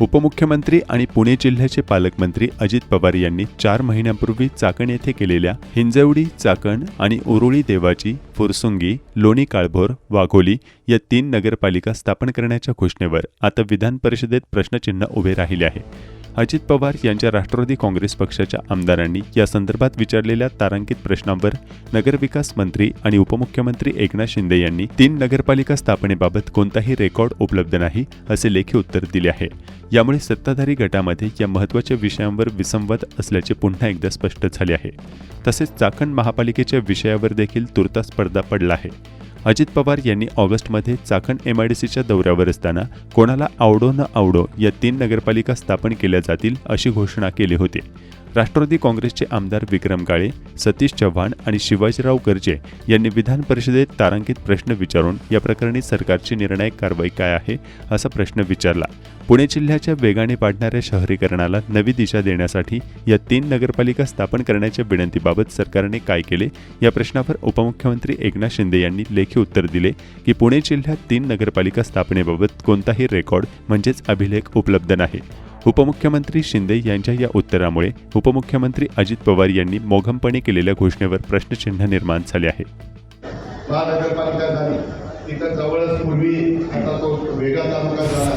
उपमुख्यमंत्री आणि पुणे जिल्ह्याचे पालकमंत्री अजित पवार यांनी चार महिन्यांपूर्वी चाकण येथे केलेल्या हिंजवडी चाकण आणि उरुळी देवाची फुरसुंगी लोणी काळभोर वाघोली या तीन नगरपालिका स्थापन करण्याच्या घोषणेवर आता विधान परिषदेत प्रश्नचिन्ह उभे राहिले आहे. अजित पवार यांच्या राष्ट्रवादी काँग्रेस पक्षाच्या आमदारांनी या संदर्भात विचारलेल्या तारांकित प्रश्नांवर नगरविकास मंत्री आणि उपमुख्यमंत्री एकनाथ शिंदे यांनी तीन नगरपालिका स्थापनेबाबत कोणताही रेकॉर्ड उपलब्ध नाही असे लेखी उत्तर दिले आहे. यामुळे सत्ताधारी गटामध्ये या महत्त्वाच्या विषयांवर विसंवाद असल्याचे पुन्हा एकदा स्पष्ट झाले आहे. तसेच चाकण महापालिकेच्या विषयावर देखील तुर्तास पडदा पडला आहे. अजित पवार यांनी ऑगस्टमध्ये चाकण एमआयडीसीच्या दौऱ्यावर असताना कोणाला आवडो न आवडो या तीन नगरपालिका स्थापन केल्या जातील अशी घोषणा केली होती. राष्ट्रवादी काँग्रेसचे आमदार विक्रम काळे सतीश चव्हाण आणि शिवाजीराव गर्जे यांनी विधान परिषदेत तारांकित प्रश्न विचारून या प्रकरणी सरकारची निर्णायक कारवाई काय आहे असा प्रश्न विचारला. पुणे जिल्ह्याच्या वेगाने वाढणाऱ्या शहरीकरणाला नवी दिशा देण्यासाठी या तीन नगरपालिका स्थापन करण्याच्या विनंतीबाबत सरकारने काय केले? या प्रश्नावर उपमुख्यमंत्री एकनाथ शिंदे यांनी लेखी उत्तर दिले की पुणे जिल्ह्यात तीन नगरपालिका स्थापनेबाबत कोणताही रेकॉर्ड म्हणजेच अभिलेख उपलब्ध नाही. उपमुख्यमंत्री शिंदे यांच्या या उत्तरामुळे उपमुख्यमंत्री अजित पवार यांनी मोघमपणे केलेल्या घोषणेवर प्रश्नचिन्ह निर्माण झाले आहे. महानगरपालिका झाली तिथं जवळच पूर्वी आता तो वेगळा तालुका झाला